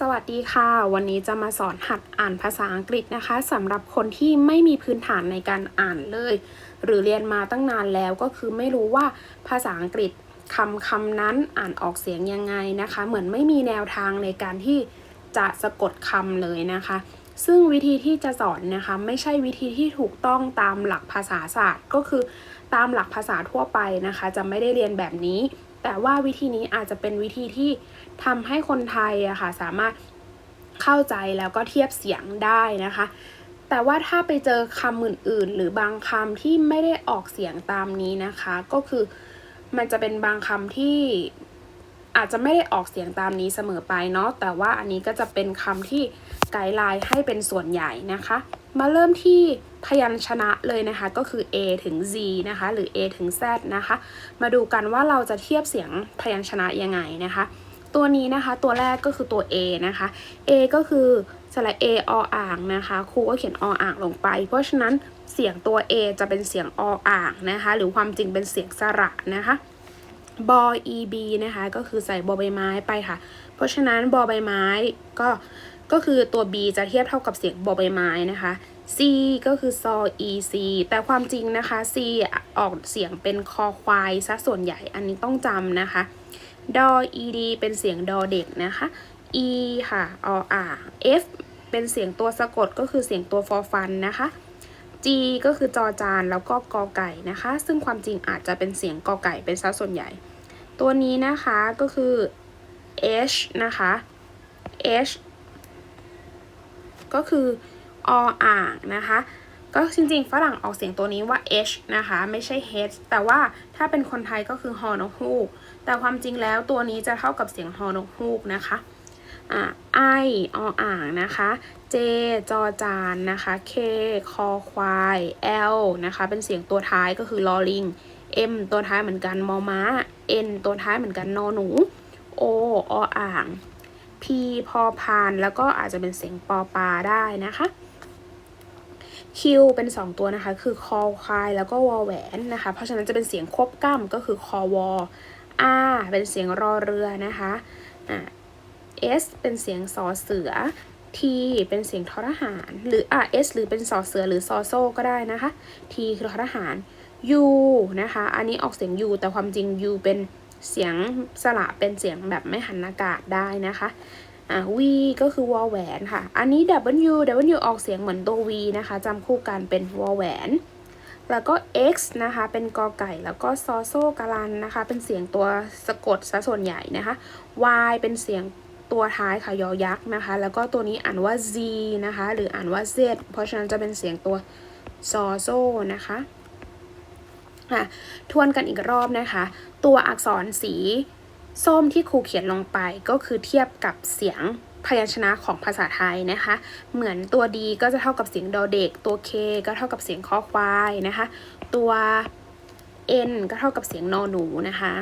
สวัสดีค่ะ วันนี้จะมาสอนหัดอ่านภาษาอังกฤษนะคะสำหรับคนที่ไม่มีพื้นฐานในการอ่านเลย หรือเรียนมาตั้งนานแล้วก็คือไม่รู้ว่าภาษาอังกฤษคำคำนั้นอ่านออกเสียงยังไงนะคะ เหมือนไม่มีแนวทางในการที่จะสะกดคำเลยนะคะ ซึ่งวิธีที่จะสอนนะคะไม่ใช่วิธีที่ถูกต้องตามหลักภาษาศาสตร์ ก็คือตามหลักภาษาทั่วไปนะคะ จะไม่ได้เรียนแบบนี้ แต่ว่าวิธีนี้อาจจะเป็นวิธีที่ทำให้คนไทยอะค่ะสามารถเข้าใจแล้วก็เทียบเสียงได้นะคะ แต่ว่าถ้าไปเจอคำอื่นๆ หรือบางคำที่ไม่ได้ออกเสียงตามนี้นะคะ ก็คือมันจะเป็นบางคำที่อาจจะไม่ได้ออกเสียงตามนี้เสมอไปเนาะแต่ว่าอันนี้ก็จะเป็นคำที่ไกด์ไลน์ให้เป็นส่วนใหญ่นะคะ มาเริ่มที่พยัญชนะเลยนะคะก็คือ A ถึง Z นะคะหรือ A ถึง Z นะคะ มาดูกันว่าเราจะเทียบเสียงพยัญชนะยังไงนะคะ ตัวนี้นะคะตัวแรกก็คือตัว A นะคะ A ก็คือสระ A ออ่างนะคะครูก็เขียนออ่างลงไป เพราะฉะนั้นเสียงตัว A จะเป็นเสียงออ่างนะคะ หรือความจริงเป็นเสียงสระนะคะบอ eb นะคะก็คือใส่บอใบไม้ไปค่ะ เพราะฉะนั้นบอใบไม้ก็ ก็คือตัว b จะเทียบเท่ากับเสียงบอใบไม้นะคะ c ก็คือซอ ec แต่ความจริงนะคะ c ออกเสียงเป็นคอควายซะส่วนใหญ่อันนี้ต้องจำนะคะ ดอ ed เป็นเสียงดอเด็กนะคะ e ค่ะออ่าง f เป็นเสียงตัวสะกดก็คือเสียงตัวฟอฟันนะคะ g ก็คือจอจานแล้วก็กอไก่นะคะ ซึ่งความจริงอาจจะเป็นเสียงกอไก่เป็นซะส่วนใหญ่ ตัวนี้นะคะก็คือ h นะคะ h ก็คือออ่างนะคะ ก็จริงๆ ฝรั่งออกเสียงตัวนี้ว่า h นะคะ ไม่ใช่ h แต่ว่าถ้าเป็นคนไทยก็คือฮอนกฮูก แต่ความจริงแล้วตัวนี้จะเท่ากับเสียงฮอนกฮูกนะคะอ่า i ออ่างนะคะ j จอจานนะคะ k คอควาย l นะคะ เป็นเสียงตัวท้ายก็คือลอลิง m ตัวท้ายเหมือนกันมอม้า n ตัวท้ายเหมือนกันนอหนู o ออ่าง p พอพาน แล้วก็อาจจะเป็นเสียงปอปลาได้นะคะ Q เป็น 2 ตัวนะคะ คือคอควายแล้วก็วอแหวนนะคะ เพราะฉะนั้นจะเป็นเสียงควบกล้ำก็คือคอวอ R เป็นเสียงรอเรือนะคะอ่า S เป็นเสียงสอเสือ T เป็นเสียงทอทหาร หรืออะ S หรือเป็นสอเสือหรือซอโซ่ก็ได้นะคะ T คือทอทหาร U นะคะ อันนี้ออกเสียง U แต่ความจริง U เป็น เสียงสระเป็นเสียงแบบไม่หันอากาศได้นะคะอ่า V ก็คือวอลแหวนค่ะ อันนี้ W W ออกเสียงเหมือนตัว V นะคะจำคู่กันเป็นวอลแหวนแล้วก็ X นะคะ เป็นกอไก่ แล้วก็ซอโซกาลันนะคะ เป็นเสียงตัวสะกดซะส่วนใหญ่นะคะ Y เป็นเสียงตัวท้ายค่ะ ยอยักษ์นะคะ แล้วก็ตัวนี้อ่านว่า Z นะคะ หรืออ่านว่า Z เพราะฉะนั้นจะเป็นเสียงตัวซอโซนะคะ อะทวนกันอีกรอบนะคะ ตัวอักษรสีส้มที่ครูเขียนลงไปก็คือเทียบกับเสียงพยัญชนะของภาษาไทยนะคะ เหมือนตัวดีก็จะเท่ากับเสียงดอเด็ก ตัวเคก็เท่ากับเสียงคอควายนะคะ ตัว n ก็เท่ากับเสียงนอหนูนะคะ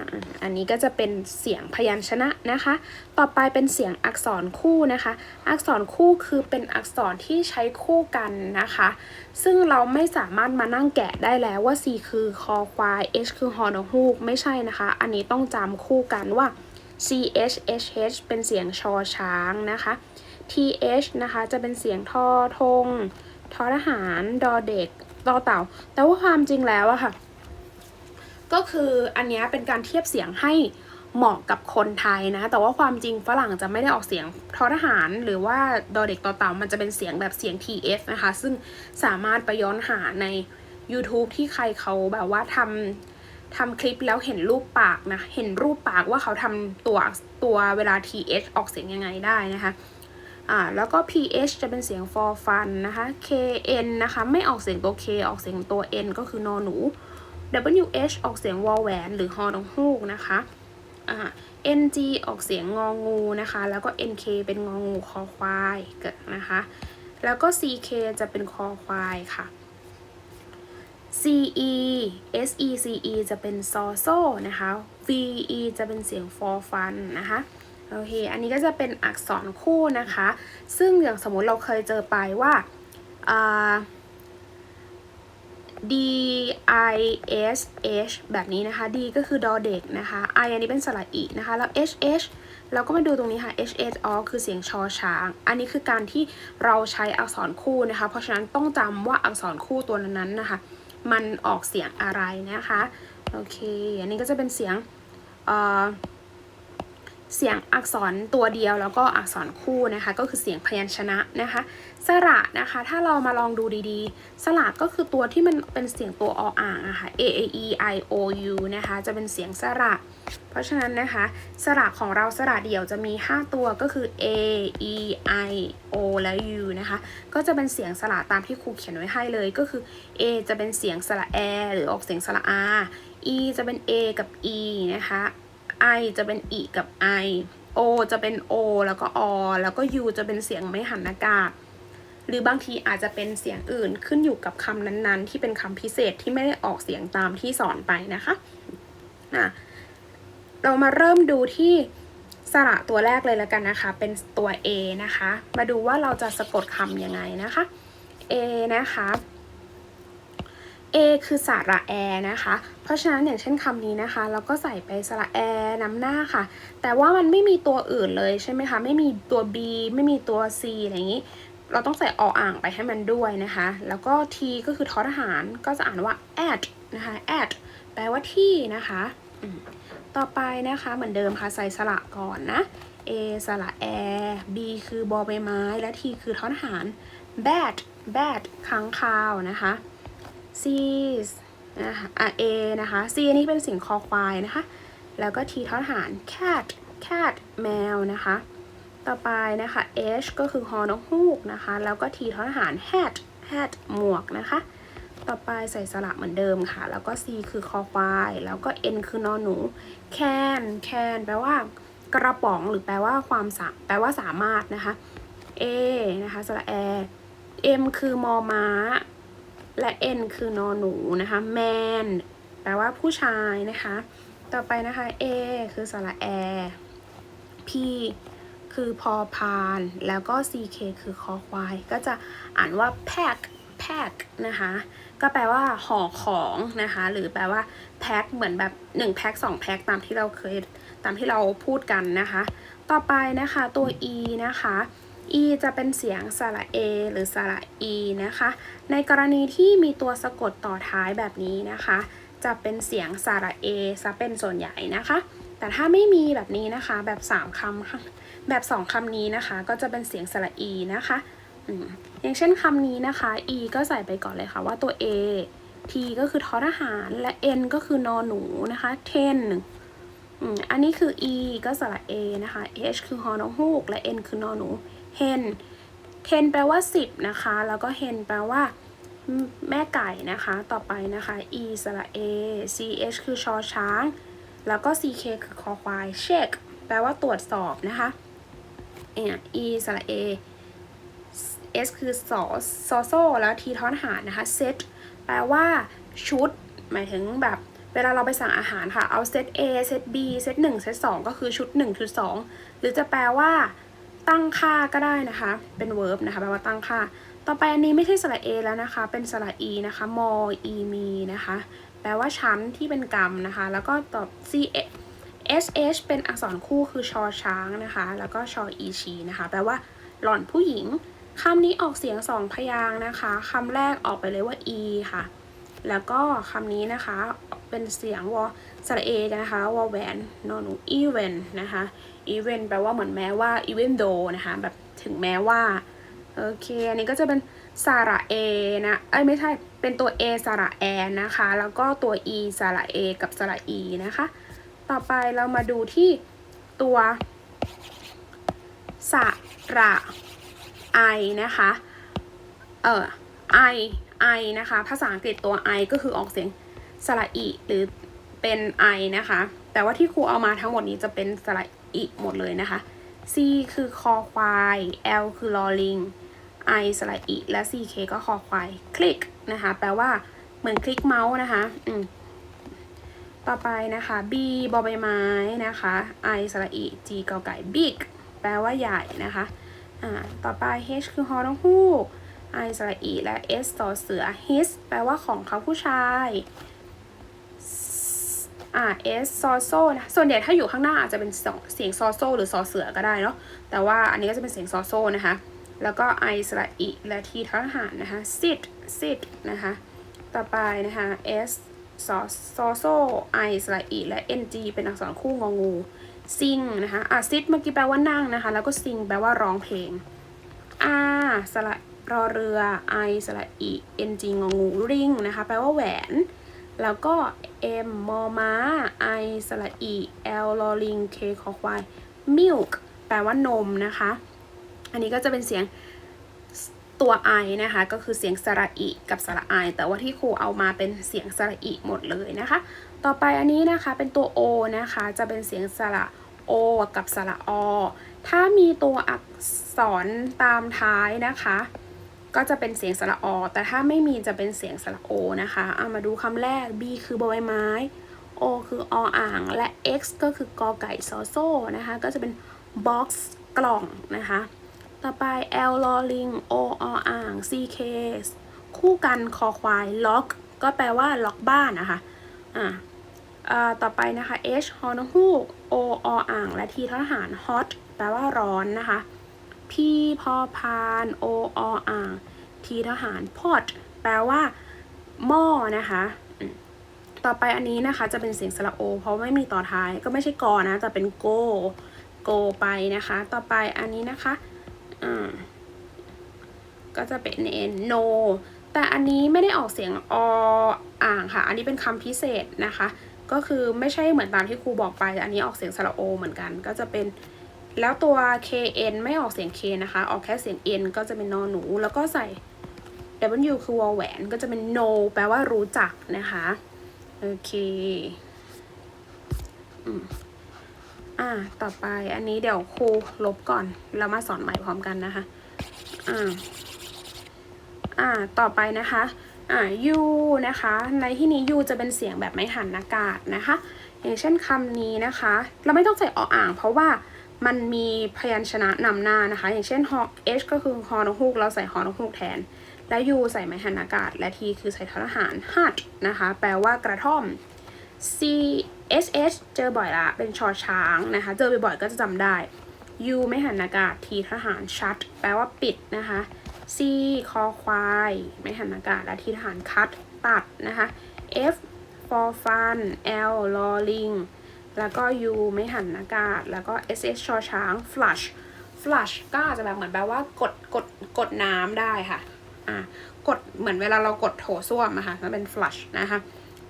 อันนี้ก็จะเป็นเสียงพยัญชนะนะคะ ต่อไปเป็นเสียงอักษรคู่นะคะ อักษรคู่คือเป็นอักษรที่ใช้คู่กันนะคะ ซึ่งเราไม่สามารถมานั่งแกะได้แล้วว่า C คือคอควาย H คือฮอนฮูกไม่ใช่นะคะ อันนี้ต้องจำคู่กันว่า C H H H เป็นเสียงชอช้างนะคะ T H นะคะจะเป็นเสียงทอทงทอทหาร ดอเด็กตอเต่า แต่ว่าความจริงแล้วอะค่ะ ก็คืออันนี้เป็นการเทียบเสียงให้เหมาะกับคนไทยนะ แต่ว่าความจริงฝรั่งจะไม่ได้ออกเสียงทอทหาร หรือว่าดอเด็กต่อเต่ามันจะเป็นเสียงแบบเสียง TF นะคะ ซึ่งสามารถไปย้อนหาใน YouTube ที่ใครเขาแบบว่าทำทำคลิปแล้วเห็นรูปปากนะ เห็นรูปปากว่าเขาทำตัวตัวเวลา TH ออกเสียงยังไงได้นะคะอ่าแล้วก็ ph จะเป็นเสียง for fun นะคะ kn นะคะ ไม่ออกเสียงตัว k ออกเสียงตัว n ก็คือนอหนู wh ออกเสียงวอลแหวน หรือฮอนงฮูกนะคะอ่า ng ออกเสียงงองูนะคะ แล้วก็ nk เป็นงองูคอควายเกิดนะคะ แล้วก็ ck จะเป็นคอควายค่ะ ce sece จะเป็นซอโซนะคะ ve จะเป็นเสียง for fun นะคะโอเค อันนี้ก็จะเป็นอักษรคู่นะคะ ซึ่งอย่างสมมติเราเคยเจอไปว่า D I S H แบบนี้นะคะ D ก็คือดอเด็กนะคะ I อันนี้เป็นสระอีนะคะ แล้ว H H เราก็มาดูตรงนี้ค่ะ H H อ๋อคือเสียงชอช้าง อันนี้คือการที่เราใช้อักษรคู่นะคะ เพราะฉะนั้นต้องจำว่าอักษรคู่ตัวนั้นนะคะ มันออกเสียงอะไรนะคะ โอเค อันนี้ก็จะเป็นเสียงเอ่อเสียงอักษรตัวเดียวแล้วก็อักษรคู่นะคะ ก็คือเสียงพยัญชนะนะคะ สระนะคะ ถ้าเรามาลองดูดีๆ สระก็คือตัวที่มันเป็นเสียงตัวออ่างอะคะ่ะ a a e i o u นะคะ จะเป็นเสียงสระ เพราะฉะนั้นนะคะ สระของเราสระเดี่ยวจะมี 5 ตัวก็คือ a e i o และ u นะคะ ก็จะเป็นเสียงสระตามที่ครูเขียนไว้ให้เลยก็คือ a จะเป็นเสียงสระแอหรือออกเสียงสระ r e จะเป็น a กับ e นะคะ I จะเป็น i กับ I O จะเป็น O แล้วก็ o แล้วก็ U จะเป็นเสียงไม่หันอากาศ หรือบางทีอาจจะเป็นเสียงอื่นขึ้นอยู่กับคำนั้นๆ ที่เป็นคำพิเศษที่ไม่ได้ออกเสียงตามที่สอนไปนะคะะเรามาเริ่มดูที่สระตัวแรกเลยแล้วกันนะคะ เป็นตัว A นะคะ มาดูว่าเราจะสะกดคำยังไงนะคะ A นะคะ A คือสระแอนะคะ เพราะฉะนั้นอย่างเช่นคำนี้นะคะ เราก็ใส่ไปสระแอนำหน้าค่ะ แต่ว่ามันไม่มีตัวอื่นเลยใช่ไหมคะ ไม่มีตัว B ไม่มีตัว C อะไรอย่างนี้ เราต้องใส่ออ่างไปให้มันด้วยนะคะ แล้วก็ T ก็คือทอทหารก็จะอ่านว่า at นะคะ at แปลว่าที่นะคะต่อไปนะคะเหมือนเดิมค่ะใส่สระก่อนนะ A สระแอ B คือบอใบไม้ และ T คือทอทหาร bat bat ค้างคาวนะคะ C นะคะอะ A นะคะ C อันนี้เป็นสียงคอควายนะคะ แล้วก็ T ทอทหาร cat cat แมวนะคะ ต่อไปนะคะ H ก็คือฮอนกฮูกนะคะ แล้วก็ T ทอทหาร hat hat หมวกนะคะ ต่อไปใส่สระเหมือนเดิมค่ะ แล้วก็ C คือคอควาย แล้วก็ N คือนอนหนู can can แปลว่ากระป๋องหรือแปลว่าความสาแปลว่าสามารถนะคะ A นะคะสระ A M คือมอม้า และ N คือนอนหนูนะคะ man แปลว่าผู้ชายนะคะ ต่อไปนะคะ A คือสระแอ P คือพอพาน แล้วก็ CK คือคอควาย ก็จะอ่านว่า pack pack นะคะ ก็แปลว่าห่อของนะคะ หรือแปลว่า pack เหมือนแบบ1 pack 2 pack ตามที่เราเคยตามที่เราพูดกันนะคะ ต่อไปนะคะตัว E นะคะ E จะเป็นเสียงสระ A หรือสระ E นะคะ ในกรณีที่มีตัวสะกดต่อท้ายแบบนี้นะคะ จะเป็นเสียงสระ A ซะเป็นส่วนใหญ่นะคะ แต่ถ้าไม่มีแบบนี้นะคะ แบบ 3คำค่ะ แบบ2คำนี้นะคะ ก็จะเป็นเสียงสระ E นะคะอย่างเช่นคำนี้นะคะ E ก็ใส่ไปก่อนเลยค่ะว่าตัว A T ก็คือทอทหาร และ N ก็คือนอนหนูนะคะ ten อันนี้คือ E ก็สระ A นะคะ H คือฮอนกฮูกและ N คือนอนหนู hen hen แปลว่า 10 นะคะ แล้วก็ hen แปลว่าแม่ไก่นะคะ ต่อไปนะคะ e สระ a ch คือชอช้าง แล้วก็ ck คือคอควาย check แปลว่าตรวจสอบนะคะ เอ่ย e สระ a s คือสอซอโซแล้ว t ท้อนหารนะคะ set แปลว่าชุด หมายถึงแบบเวลาเราไปสั่งอาหารค่ะ เอาเซต A เซต B เซต1เซต2ก็คือชุด 1 ชุด 2 หรือจะแปลว่า ตั้งค่าก็ได้นะคะ เป็น verb นะคะ แปลว่าตั้งค่า ต่อไปอันนี้ไม่ใช่สระ A แล้วนะคะ เป็นสระ E นะคะมอ e มีนะคะ แปลว่าชั้นที่เป็นกรรมนะคะ แล้วก็ต่อ C S H เป็นอักษรคู่คือชอช้างนะคะ แล้วก็ชออีชีนะคะ แปลว่าหล่อนผู้หญิงคำนี้ออกเสียงสองพยางนะคะคำแรกออกไปเลยว่า e ค่ะ แล้วก็คำนี้นะคะเป็นเสียงวอสระเอนะคะวอแวนนอนู even นะคะ even แปลว่าเหมือนแม้ว่า even though นะคะแบบถึงแม้ว่า โอเค อันนี้ก็จะเป็นสระ A นะ เอ้ยไม่ใช่ เป็นตัว A สระแอนนะคะ แล้วก็ตัว E สระ A กับสระ E นะคะ ต่อไปเรามาดูที่ตัวสระ I นะคะ เอ่อ I I นะคะ ภาษาอังกฤษตัว I ก็คือออกเสียงสระอีหรือเป็น I นะคะ แต่ว่าที่ครูเอามาทั้งหมดนี้จะเป็นสระอีหมดเลยนะคะ C คือคอควาย L คือลอลิง I สระอีและ CK ก็คอควาย คลิกนะคะ แปลว่าเหมือนคลิกเมาส์นะคะ อืม ต่อไปนะคะ B บอใบไม้นะคะ I สระอี G กอไก่ big แปลว่าใหญ่นะคะอ่าต่อไป H คือฮอนกฮูก I สระอีและ S ต่อเสือ his แปลว่าของเขาผู้ชายอ่า S ซอโซนะ ส่วนใหญ่ถ้าอยู่ข้างหน้าอาจจะเป็นเสียงซอโซหรือซอเสือก็ได้เนาะ แต่ว่าอันนี้ก็จะเป็นเสียงซอโซนะคะ แล้วก็ I สระอีและ T ทหารนะคะ sit sit นะคะ ต่อไปนะคะ S ซอซอโซ I สระอีและ NG เป็นอักษรคู่งองูซิงนะคะอะ sit เมื่อกี้แปลว่านั่งนะคะ แล้วก็ sing แปลว่าร้องเพลง R สระรอเรือ I สระอี NG งองู ring นะคะแปลว่าแหวน แล้วก็ M มมอม้า I สระอี L ลลอลิง K คอควาย milk แปลว่านมนะคะ อันนี้ก็จะเป็นเสียง ตัว I นะคะก็คือเสียงสระอีกับสระ I แต่ว่าที่ครูเอามาเป็นเสียงสระอีหมดเลยนะคะ ต่อไปอันนี้นะคะเป็นตัว O นะคะจะเป็นเสียงสระ O กับสระอถ้ามีตัวอักษรตามท้ายนะคะ ก็จะเป็นเสียงสระอแต่ถ้าไม่มีจะเป็นเสียงสระโอนะคะเอามาดูคำแรก B คือใบไม้ O คือออ่าง และ X ก็คือกอไก่ซอโซ่นะคะ ก็จะเป็น box กล่องนะคะ ต่อไป L ลอลิง O ออ่าง C case คู่กันคอควาย lock ก็แปลว่าล็อกบ้านนะคะ อ่าต่อไปนะคะ H ฮอนฮูก O ออ่าง และ T ทหาร hot แปลว่าร้อนนะคะ P พอพาน O ออ่าง T ทหาร pot แปลว่าหม้อนะคะ ต่อไปอันนี้นะคะจะเป็นเสียงสระโอ เพราะไม่มีต่อท้าย ก็ไม่ใช่กอนะ แต่เป็น go go ไปนะคะ ต่อไปอันนี้นะคะ อ่าก็จะเป็น n no แต่อันนี้ไม่ได้ออกเสียงออ่างค่ะ อันนี้เป็นคำพิเศษนะคะ ก็คือไม่ใช่เหมือนตามที่ครูบอกไปแต่อันนี้ออกเสียงสระโอเหมือนกัน ก็จะเป็นแล้วตัว kn ไม่ออกเสียง k นะคะ ออกแค่เสียง n ก็จะเป็นนอหนู แล้วก็ใส่ w คือวอลแหวน ก็จะเป็น no แปลว่ารู้จักนะคะ โอเค อืม อ่า ต่อไปอันนี้เดี๋ยวครูลบก่อนแล้วมาสอนใหม่พร้อมกันนะคะ อ่า อ่า ต่อไปนะคะ อ่า u นะคะ ในที่นี้ u จะเป็นเสียงแบบไม่หันอากาศนะคะ อย่างเช่นคำนี้นะคะ เราไม่ต้องใส่ออ่าง เพราะว่ามันมีพยัญชนะนำหน้านะคะ อย่างเช่น h ก็คือฮอนกฮูก เราใส่ฮอนกฮูกแทน และ u ใส่ไม้หันอากาศ และ t คือใส่ทอทหาร hut นะคะ แปลว่ากระท่อม c s h เจอบ่อยละเป็นชอช้างนะคะ เจอบ่อยๆก็จะจำได้ u ไม่หันอากาศ t ทหาร shut แปลว่าปิดนะคะ c คอควาย ไม่หันอากาศ และ t ทหาร cut ตัดนะคะ f for fun l ลอลิงแล้วก็ u ไม่หันอากาศ แล้วก็ s h ชอช้าง flush flush ก็อาจจะแบบเหมือนแปลว่ากดกดกดน้ำได้ค่ะ อ่ากดเหมือนเวลาเรากดโถส้วมอะค่ะก็เป็น flush นะคะ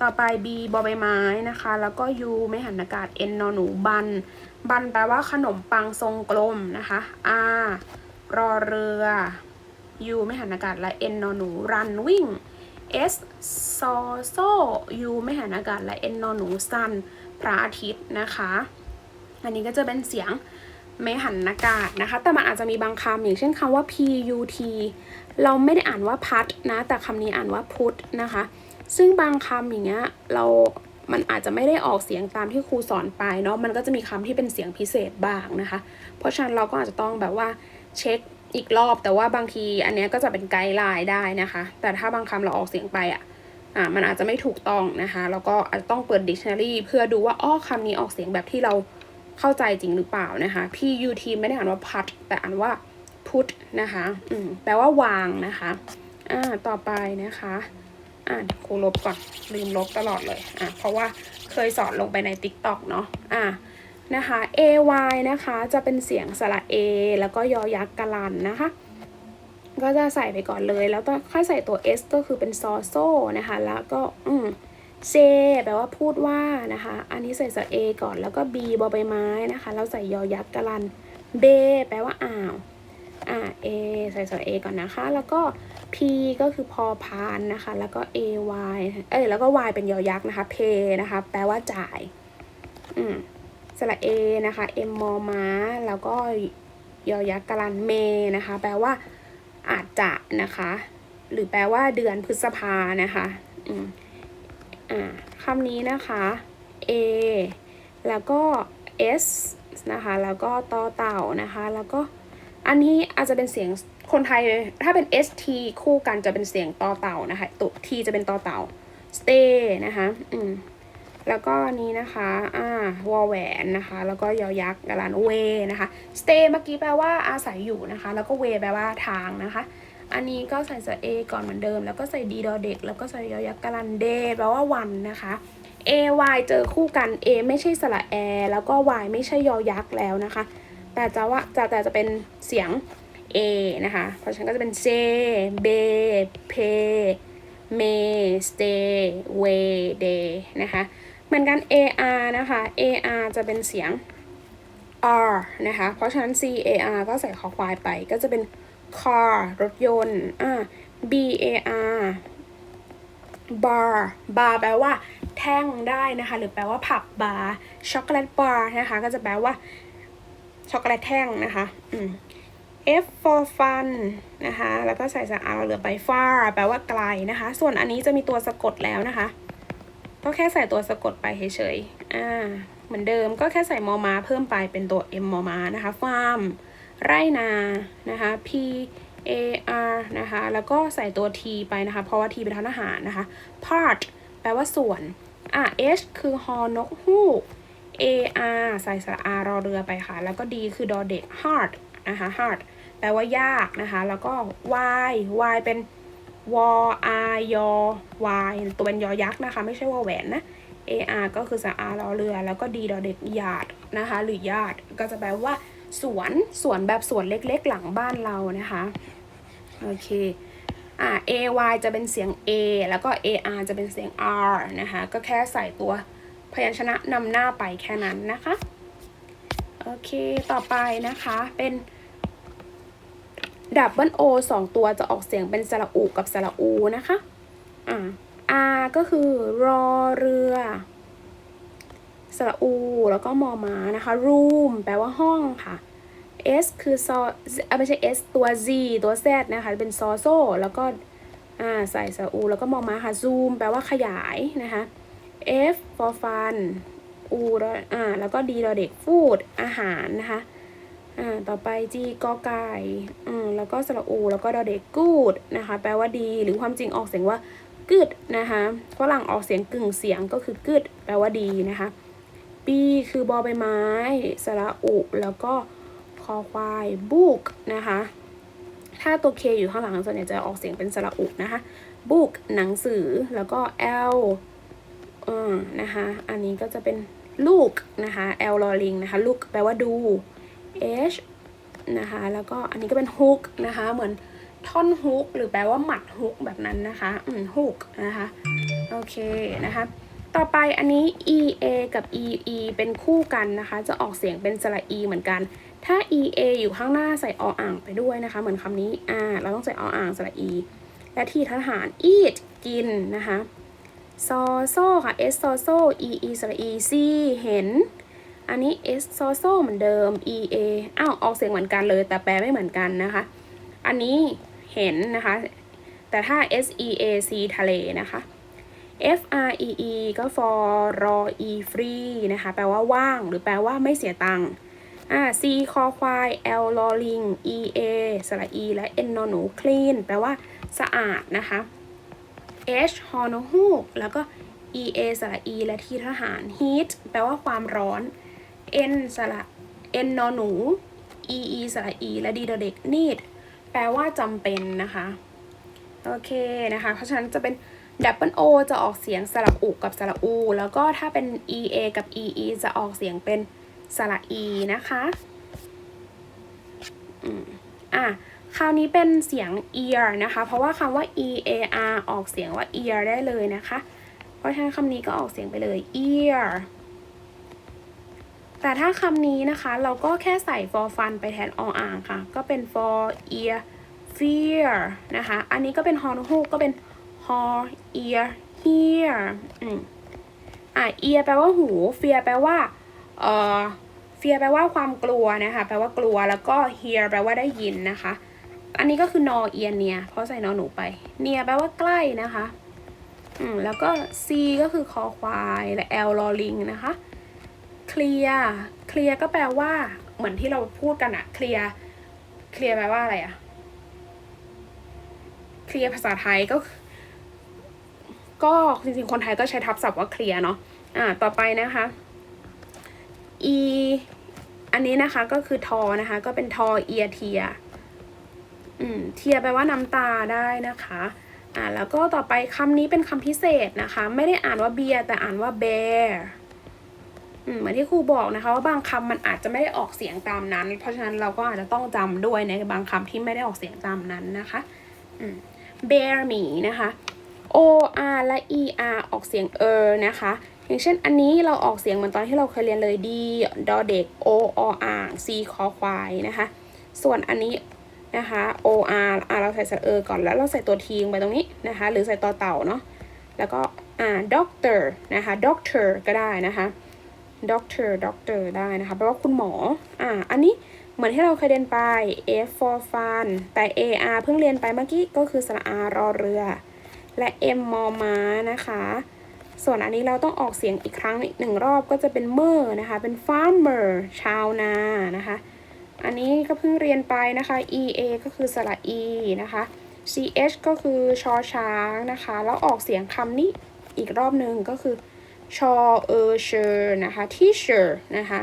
ต่อไป b บอใบไม้นะคะ แล้วก็ u ไม่หันอากาศ n นอหนูบัน บันแปลว่าขนมปังทรงกลมนะคะ r รอเรือ u ไม่หันอากาศและ n นอหนูรันวิ่ง s ซอโซ u ไม่หันอากาศและ n นอหนูซันพระอาทิตย์นะคะ อันนี้ก็จะเป็นเสียงไม่หันอากาศนะคะ แต่มันอาจจะมีบางคำอย่างเช่นคำว่า put เราไม่ได้อ่านว่าพัดนะ แต่คำนี้อ่านว่าพุทนะคะ ซึ่งบางคำอย่างเงี้ยเรามันอาจจะไม่ได้ออกเสียงตามที่ครูสอนไปเนาะมันก็จะมีคำที่เป็นเสียงพิเศษบ้างนะคะ เพราะฉะนั้นเราก็อาจจะต้องแบบว่าเช็คอีกรอบแต่ว่าบางทีอันเนี้ยก็จะเป็นไกด์ไลน์ได้นะคะ แต่ถ้าบางคำเราออกเสียงไปอะอ่ามันอาจจะไม่ถูกต้องนะคะแล้วก็อาจจะต้องเปิด dictionary เพื่อดูว่าอ้อคำนี้ออกเสียงแบบที่เราเข้าใจจริงหรือเปล่านะคะ put ไม่ได้อ่านว่าพัดแต่อ่านว่า put นะคะอืมแปลว่าวางนะคะอ่าต่อไปนะคะ อ่าครูลบก่อนลืมลบตลอดเลยอ่าเพราะว่าเคยสอนลงไปใน TikTok เนาะอ่านะคะ ay นะคะจะเป็นเสียงสระ a แล้วก็ยอยักษ์กะลันนะคะ ก็จะใส่ไปก่อนเลย แล้วก็ค่อยใส่ตัว s ก็คือเป็นซอโซนะคะ แล้วก็อืม c แปลว่าพูดว่านะคะ อันนี้ใส่สระ a ก่อนแล้วก็ b บอใบไม้นะคะ แล้วใส่ยอยักษ์กะลัน b แปลว่าอ่าว อ่า a ใส่สระ a ก่อนนะคะ แล้วก็ p ก็คือพอพานนะคะ แล้วก็ a y เอ้ยแล้วก็ y เป็นยอยักษ์นะคะ pay นะคะ แปลว่าจ่าย อืมสระ a นะคะ m มอม้า แล้วก็ยอยักษ์กะลันเมนะคะ แปลว่าอาจจะนะคะ หรือแปลว่าเดือนพฤษภานะคะอืมอ่าคำนี้นะคะ a แล้วก็ s นะคะ แล้วก็ต่อเต่านะคะ แล้วก็ อันนี้อาจจะเป็นเสียงคนไทย ถ้าเป็น st คู่กันจะเป็นเสียงต่อเต่านะคะตัว t จะเป็นต่อเต่า stay นะคะอืมแล้วก็อันนี้นะคะ อ่า วอแหวนนะคะ แล้วก็ยอยักษ์กาลันเวนะคะ stay เมื่อกี้แปลว่าอาศัยอยู่นะคะ แล้วก็เวแปลว่าทางนะคะ อันนี้ก็ใส่สระเอก่อนเหมือนเดิม แล้วก็ใส่ดีดอเด็ก แล้วก็ใส่ยอยักษ์กาลันเดแปลว่าวันนะคะ a y เจอคู่กัน a ไม่ใช่สระแอ แล้วก็ y ไม่ใช่ยอยักษ์แล้วนะคะ แต่จะว่าจะแต่จะเป็นเสียง a นะคะ เพราะฉะนั้นก็จะเป็น j b p m stay way day นะคะเหมือนกัน ar นะคะ ar จะเป็นเสียง r นะคะ เพราะฉะนั้น car ก็ใส่คอควายไป ก็จะเป็น car รถยนต์อ่า bar bar bar แปลว่าแท่งได้นะคะ หรือแปลว่าผับบาร์ช็อกโกแลตบาร์นะคะ ก็จะแปลว่า ช็อกโกแลตแท่งนะคะอืม F for fun นะคะ แล้วก็ใส่สระอาเหลือไป far แปลว่าไกลนะคะ ส่วนอันนี้จะมีตัวสะกดแล้วนะคะ ก็แค่ใส่ตัวสะกดไปเฉยๆ อ่า เหมือนเดิมก็แค่ใส่มอมาเพิ่มไปเป็นตัว M มอมานะคะ farm ไร่นา นะคะ P A R นะคะ แล้วก็ใส่ตัว T ไปนะคะ เพราะว่า T เป็นทานอาหารนะคะ part แปลว่าส่วน อ่า H คือฮอนกฮูก A R ใส่สระอารอเรือไปค่ะ แล้วก็ D คือดอเด็ก hard นะคะ hard แปลว่ายากนะคะ แล้วก็ Y Y เป็นวอ R ยอ Y ตัวเป็นยอยักษ์นะคะ ไม่ใช่วอแหวนนะ A R ก็คือสระอารอเรือ แล้วก็ D ดอเด็กหยาดนะคะ หรือหยาดก็จะแปลว่าสวน สวนแบบสวนเล็กๆ หลังบ้านเรานะคะ โอเค อ่า A Y จะเป็นเสียง A แล้วก็ A R จะเป็นเสียง R นะคะ ก็แค่ใส่ตัว พยัญชนะนำหน้าไปแค่นั้นนะคะ โอเค ต่อไปนะคะเป็นดับเบิลโอสองตัวจะออกเสียงเป็นสระอูกับสระอูนะคะอ่า R ก็คือรอเรือสระอู แล้วก็มอมานะคะ room แปลว่าห้องค่ะ S คือซอะไม่ใช่ S ตัว Z ตัว Z นะคะ เป็นซอโซ แล้วก็ อ่า ใส่สระอู แล้วก็มอมาค่ะ zoom แปลว่าขยายนะคะ F for fun อูแล้วอ่าแล้วก็ D เราเด็ก food อาหารนะคะอ่าต่อไป G กอไก่อืมแล้วก็สระอูแล้วก็ดอเด็ก good นะคะแปลว่าดี หรือความจริงออกเสียงว่า good นะคะฝรั่งออกเสียงกึ่งเสียงก็คือ good แปลว่าดีนะคะ B คือบอใบไม้ สระอุแล้วก็คอควาย book นะคะถ้าตัว K อยู่ข้างหลังส่วนใหญ่จะออกเสียงเป็นสระอุนะคะ book หนังสือแล้วก็ L เออนะคะ อันนี้ก็จะเป็นลูกนะคะ L ลอลิงนะคะ ลูกแปลว่าดู H นะคะ แล้วก็อันนี้ก็เป็น hook นะคะ เหมือนท่อนฮุกหรือแปลว่าหมัดฮุกแบบนั้นนะคะ อืม hook นะคะ โอเคนะคะ ต่อไปอันนี้ e a กับ e e เป็นคู่กันนะคะ จะออกเสียงเป็นสระ e เหมือนกัน ถ้า e a อยู่ข้างหน้าใส่ออ่างไปด้วยนะคะ เหมือนคำนี้ อ่า เราต้องใส่ออ่างสระ e และที่ทหาร eat กินนะคะ ซอโซค่ะ s ซอโซ e e สระ e c เห็น อันนี้ s ซอโซเหมือนเดิม e a อ้าวออกเสียงเหมือนกันเลย แต่แปลไม่เหมือนกันนะคะ อันนี้เห็นนะคะ แต่ถ้า s e a c ทะเลนะคะ F R E E ก็ for รอ e free นะคะ แปลว่าว่าง หรือแปลว่าไม่เสียตังค์อ่า C คอควาย L ลอลิง E A สระ E และ N นอหนู clean แปลว่าสะอาดนะคะ H ฮอนฮูกแล้วก็ E A สระ E และทีทหาร heat แปลว่าความร้อน N สระ N นอหนู E E สระ E และ D ดเด็ก need แปลว่าจำเป็นนะคะ โอเคนะคะ เพราะฉะนั้นจะเป็นดับเบิลโอจะออกเสียงสระอุกับสระอู แล้วก็ถ้าเป็น ea กับ ee จะออกเสียงเป็นสระ e นะคะ อืม อะ คราวนี้เป็นเสียง ear นะคะ เพราะว่าคำว่า ear ออกเสียงว่า ear ได้เลยนะคะ เพราะฉะนั้นคำนี้ก็ออกเสียงไปเลย ear แต่ถ้าคำนี้นะคะเราก็แค่ใส่ for fun ไปแทนออ่างค่ะ ก็เป็น for ear fear นะคะ อันนี้ก็เป็น horn hook ก็เป็น hor ear hear อืมอะ ear แปลว่าหู fear แปลว่าเอ่อ fear แปลว่าความกลัวนะคะ แปลว่ากลัวแล้วก็ hear แปลว่าได้ยินนะคะ อันนี้ก็คือนอเอียนเนียเพราะใส่นอหนูไป เนียแปลว่าใกล้นะคะ อืมแล้วก็ c ก็คือคอควายและ l ลอลิงนะคะ clear clear ก็แปลว่า เหมือนที่เราพูดกันอะ clear clear แปลว่าอะไรอะเคลียร์ภาษาไทยก็ ก็จริงๆคนไทยก็ใช้ทับศัพท์ว่าเคลียร์เนาะ อ่า ต่อไปนะคะ e อันนี้นะคะก็คือทอนะคะ ก็เป็นทอเอียเทีย อืมเทียแปลว่าน้ำตาได้นะคะอ่าแล้วก็ต่อไปคำนี้เป็นคำพิเศษนะคะ ไม่ได้อ่านว่าเบียร์แต่อ่านว่า bear อืมเหมือนที่ครูบอกนะคะว่าบางคำมันอาจจะไม่ได้ออกเสียงตามนั้น เพราะฉะนั้นเราก็อาจจะต้องจำด้วยในบางคำที่ไม่ได้ออกเสียงตามนั้นนะคะอืม bear หมีนะคะ o r และ e r ออกเสียงเออนะคะ อย่างเช่นอันนี้เราออกเสียงเหมือนตอนที่เราเคยเรียนเลย d ดอเด็ก o ออ่าง c คอควายนะคะ ส่วนอันนี้ นะคะ o r เราใส่สระเออก่อนแล้วเราใส่ตัวทีลงไปตรงนี้นะคะ หรือใส่ต่อเต่าเนาะแล้วก็อ่า doctor นะคะ doctor ก็ได้นะคะ doctor doctor ได้นะคะแปลว่าคุณหมออ่าอันนี้เหมือนที่เราเคยเรียนไป f for fun แต่ ar เพิ่งเรียนไปเมื่อกี้ก็คือสระอารอเรือ และ m มอม้านะคะ ส่วนอันนี้เราต้องออกเสียงอีกครั้งอีกหนึ่งรอบก็จะเป็นเมอร์นะคะ เป็น farmer ชาวนานะคะ อันนี้ก็เพิ่งเรียนไปนะคะ ea ก็คือสระ e นะคะ ch ก็คือชอช้างนะคะ แล้วออกเสียงคำนี้อีกรอบหนึ่งก็คือชอเออเชอร์นะคะ teacher นะคะ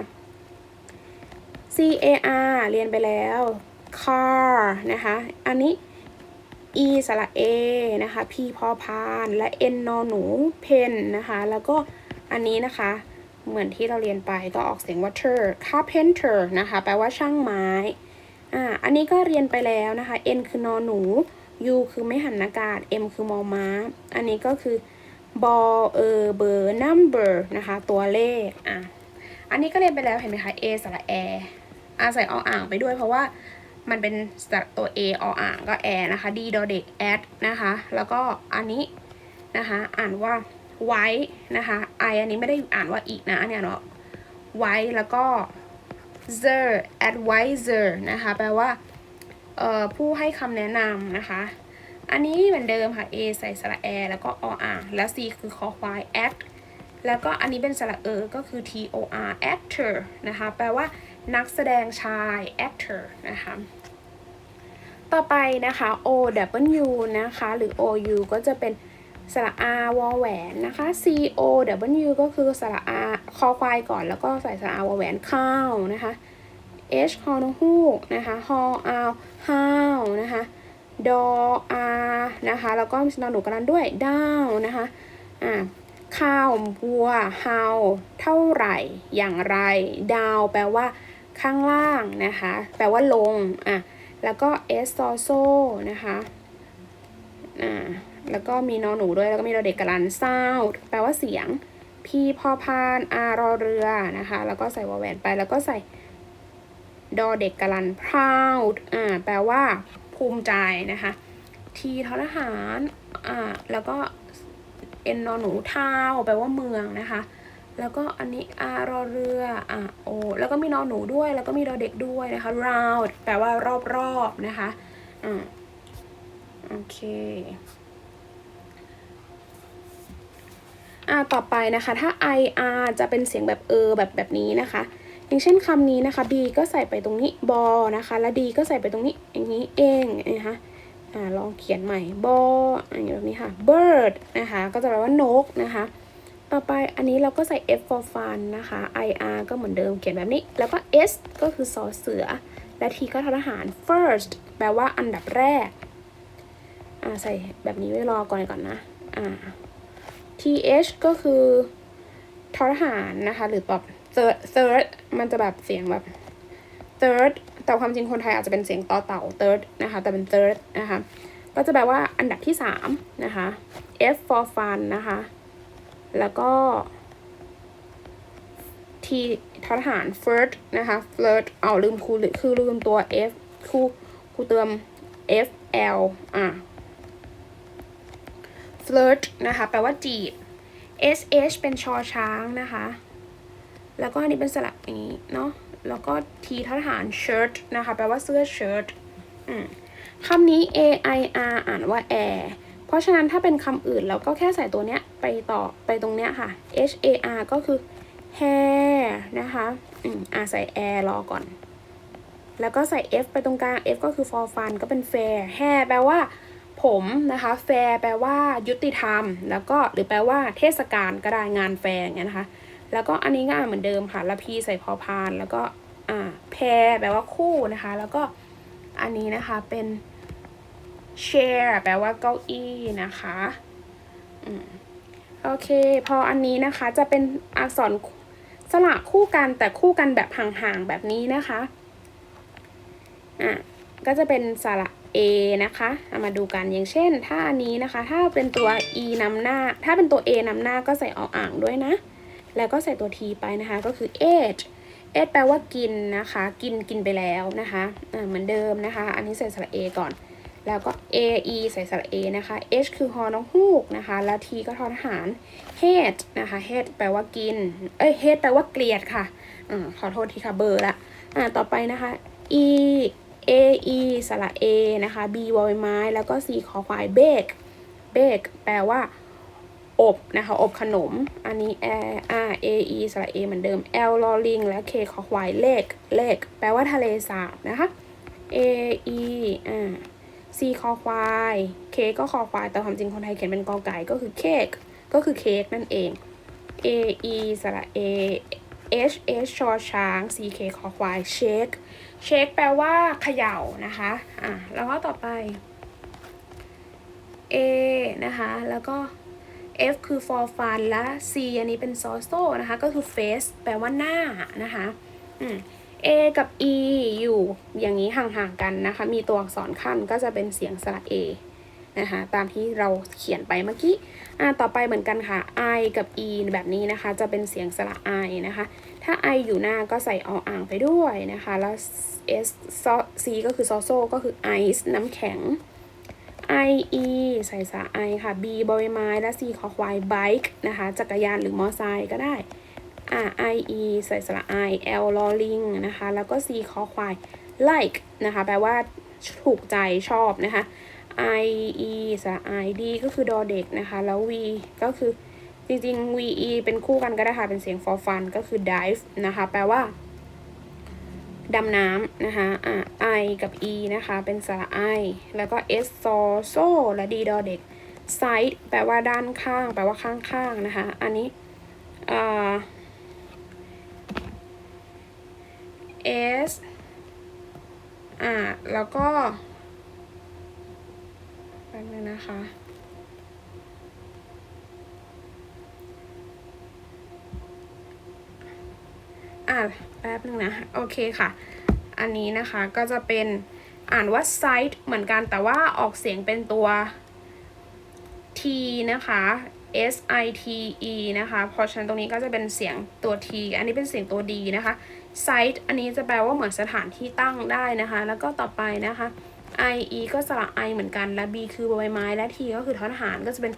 car เรียนไปแล้ว car นะคะ อันนี้ e สระ a นะคะ p พอพาน และ n นอหนู pen นะคะ แล้วก็อันนี้นะคะ เหมือนที่เราเรียนไปก็ออกเสียงว่า ter carpenter นะคะ แปลว่าช่างไม้ อ่า อันนี้ก็เรียนไปแล้วนะคะ n คือนอหนู u คือไม่หันอากาศ m คือมอม้า อันนี้ก็คือบอเออเบอร์ number นะคะ ตัวเลข อะ อันนี้ก็เรียนไปแล้วเห็นไหมคะ a สระ a อาใส่ออ่างไปด้วยเพราะว่ามันเป็นสระตัว a ออ่างก็ a นะคะ d ดอเด็ก at นะคะ แล้วก็อันนี้นะคะ อ่านว่า white นะคะ i อันนี้ไม่ได้อ่านว่าอีกนะอันนี้อ่านว่า white แล้วก็ zer advisor นะคะ แปลว่าผู้ให้คำแนะนำนะคะ อันนี้เหมือนเดิมค่ะ a ใส่สระ a แล้วก็ออ่างแล้ว c คือคอควาย act แล้วก็อันนี้เป็นสระเออ ก็คือ t o r actor นะคะ แปลว่านักแสดงชาย actor นะคะ ต่อไปนะคะ o w นะคะ หรือ o u ก็จะเป็น สระ r วอแหวนนะคะ c o w ก็คือสระ r คอควายก่อนแล้วก็ใส่สระ r วอแหวนข้าวนะคะ h คอนฮูกนะคะฮออาห้าวนะคะดออานะคะแล้วก็มีนอนหนูกันนั้นด้วยดาวนะคะอ่าข้าววัวเฮาเท่าไหร่ อย่างไร ดาวแปลว่าข้างล่างนะคะ แปลว่าลงอะแล้วก็ s ซโซนะคะอ่า แล้วก็มีนอหนูด้วยแล้วก็มีรอเด็กกรัน sound แปลว่าเสียง p พอพาน r รอเรือนะคะ แล้วก็ใส่วอแหวนไปแล้วก็ใส่ดอเด็กกรัน proud อ่าแปลว่า ภูมิใจนะคะ t ททหารอ่าแล้วก็ n นนอหนูเท้าแปลว่าเมืองนะคะ แล้วก็อันนี้ r รอเรืออ่า o แล้วก็มีนอหนูด้วย แล้วก็มีดอเด็กด้วยนะคะ round แปลว่ารอบๆนะคะอ่าโอเค อ่าต่อไปนะคะ ถ้า i r จะเป็นเสียงแบบเออแบบแบบนี้นะคะ อย่างเช่นคำนี้นะคะ b ก็ใส่ไปตรงนี้บอนะคะ และ d ก็ใส่ไปตรงนี้อย่างนี้เองนะคะอ่าลองเขียนใหม่บออย่างแบบนี้ค่ะ bird นะคะ ก็จะแปลว่านกนะคะต่อไปอันนี้เราก็ใส่ f for fun นะคะ ir ก็เหมือนเดิมเขียนแบบนี้ แล้วก็ s ก็คือสอเสือ และ t ก็ทหาร first แปลว่าอันดับแรก อ่าใส่แบบนี้ไว้รอก่อนก่อนนะ อ่า th ก็คือททหารนะคะ หรือแบบ third มันจะแบบเสียงแบบ third แต่ความจริงคนไทยอาจจะเป็นเสียงต่อเต่า third นะคะ แต่เป็น third นะคะ ก็จะแปลว่าอันดับที่สามนะคะ f for fun นะคะ แล้วก็ t ททหาร first นะคะ flirt เอาลืมครูหรือคือลืมตัว f ครูครูเติม f l อะ flirt นะคะ แปลว่าจีบ s h เป็นชอช้างนะคะ แล้วก็อันนี้เป็นสระอย่างนี้เนาะ แล้วก็ t ททหาร shirt นะคะ แปลว่าเสื้อ shirt อืมคำนี้ a i r อ่านว่า air เพราะฉะนั้นถ้าเป็นคำอื่นเราก็แค่ใส่ตัวเนี้ยไปต่อไปตรงเนี้ยค่ะ h a r ก็คือ hair นะคะ อืมอ่าใส่ air รอก่อน แล้วก็ใส่ f ไปตรงกลาง f ก็คือ for fun ก็เป็น fair hair แปลว่า ผมนะคะแฟร์แปลว่ายุติธรรม แล้วก็หรือแปลว่าเทศกาลก็ได้งานแฟร์อย่างเงี้ยนะคะ แล้วก็อันนี้ก็อ่านเหมือนเดิมค่ะละพีใส่พอพาน แล้วก็อ่าแพรแปลว่าคู่นะคะ แล้วก็อันนี้นะคะเป็น chair แปลว่าเก้าอี้นะคะอืมโอเค พออันนี้นะคะจะเป็นอักษรสระคู่กันแต่คู่กันแบบห่างๆแบบนี้นะคะอะก็จะเป็นสระ A นะคะเอามาดูกันอย่างเช่น ถ้าอันนี้นะคะ ถ้าเป็นตัว E นำหน้า ถ้าเป็นตัว A นำหน้าก็ใส่ออ่างด้วยนะ แล้วก็ใส่ตัว T ไปนะคะ ก็คือ ate ate แปลว่ากินนะคะ กินกินไปแล้วนะคะอ่าเหมือนเดิมนะคะ อันนี้ใส่สระ A ก่อน แล้วก็ A E ใส่สระ A นะคะ H คือฮอน้องฮูกนะคะ แล้ว T ก็ทอทหาร hate นะคะ hate แปลว่ากิน เอ้ย hate แปลว่าเกลียดค่ะอ่าขอโทษทีค่ะเบอร์ละ อ่า ต่อไปนะคะ E A E สระ A นะคะ B วอลไม้ แล้วก็ C คอควาย bake bake แปลว่า อบนะคะ อบขนม อันนี้ R R A E สระ A เหมือนเดิม L ลอลิงและ K คอควาย เลกเลกแปลว่าทะเลสาบนะคะ A E อ่า C คอควาย K ก็คอควาย แต่ความจริงคนไทยเขียนเป็นกอไก่ก็คือเค้ก ก็คือเค้กนั่นเอง A E สระ A H H ชอช้าง C K คอควาย shake shake แปลว่าเขย่านะคะอะแล้วก็ต่อไป A นะคะแล้วก็ F คือ for fun และ C อันนี้เป็น soso นะคะ ก็คือ face แปลว่าหน้านะคะอืม A กับ E อยู่อย่างนี้ห่างๆกันนะคะ มีตัวอักษรขั้นก็จะเป็นเสียงสระ A นะคะ ตามที่เราเขียนไปเมื่อกี้ อ่าต่อไปเหมือนกันค่ะ I กับ E แบบนี้นะคะ จะเป็นเสียงสระ I นะคะ ถ้า I อยู่หน้าก็ใส่ออ่างไปด้วยนะคะ แล้ว S C ก็คือ soso ก็คือ ice น้ำแข็ง I E ใส่สระ I ค่ะ B บอยไม้ และ C คอควาย bike นะคะ จักรยานหรือมอไซค์ก็ได้อ่า I E ใส่สระ I L ลอลิงนะคะ แล้วก็ C คอควาย like นะคะ แปลว่าถูกใจชอบนะคะ I E สระ I D ก็คือดอเด็กนะคะ แล้ว V ก็คือจริงๆ V E เป็นคู่กันก็ได้ค่ะ เป็นเสียง for fun ก็คือ dive นะคะ แปลว่าดำน้ำนะคะอ่า I กับ E นะคะ เป็นสระ I แล้วก็ S ซอโซและ D ดอเด็ก side แปลว่าด้านข้าง แปลว่าข้างๆนะคะ อันนี้อ่า S อ่า แล้วก็ ป๊บนึงนะคะ อ่าแป๊บนึงนะ โอเคค่ะ อันนี้นะคะก็จะเป็นอ่านว่า site เหมือนกันแต่ว่าออกเสียงเป็นตัว t นะคะ s i t e นะคะ เพราะฉะนั้นตรงนี้ก็จะเป็นเสียงตัว t อันนี้เป็นเสียงตัว d นะคะ site อันนี้จะแปลว่าเหมือนสถานที่ตั้งได้นะคะ แล้วก็ต่อไปนะคะ i e ก็สระ i เหมือนกัน และ b คือใบไม้ และ t ก็คือททหารก็จะเป็น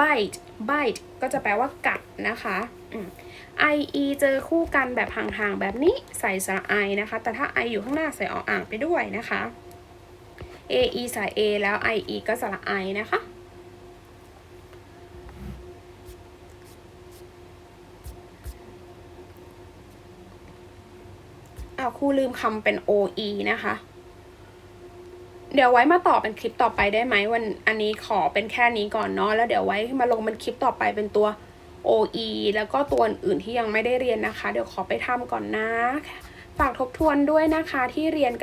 bite bite ก็จะแปลว่ากัดนะคะอืม i e เจอคู่กันแบบห่างๆ แบบนี้ใส่สระ i นะคะ แต่ถ้า i อยู่ข้างหน้าใส่ออ่างไปด้วยนะคะ a e ใส่ a แล้ว i e ก็สระ i นะคะอ้าวครูลืมคำเป็น OE นะคะ เดี๋ยวไว้มาต่อเป็นคลิปต่อไปได้ไหมวันอันนี้ขอเป็นแค่นี้ก่อนเนาะแล้วเดี๋ยวไว้มาลงเป็นคลิปต่อไปเป็นตัว OE แล้วก็ตัวอื่นที่ยังไม่ได้เรียนนะคะ เดี๋ยวขอไปทำก่อนนะฝากทบทวนด้วยนะคะที่เรียน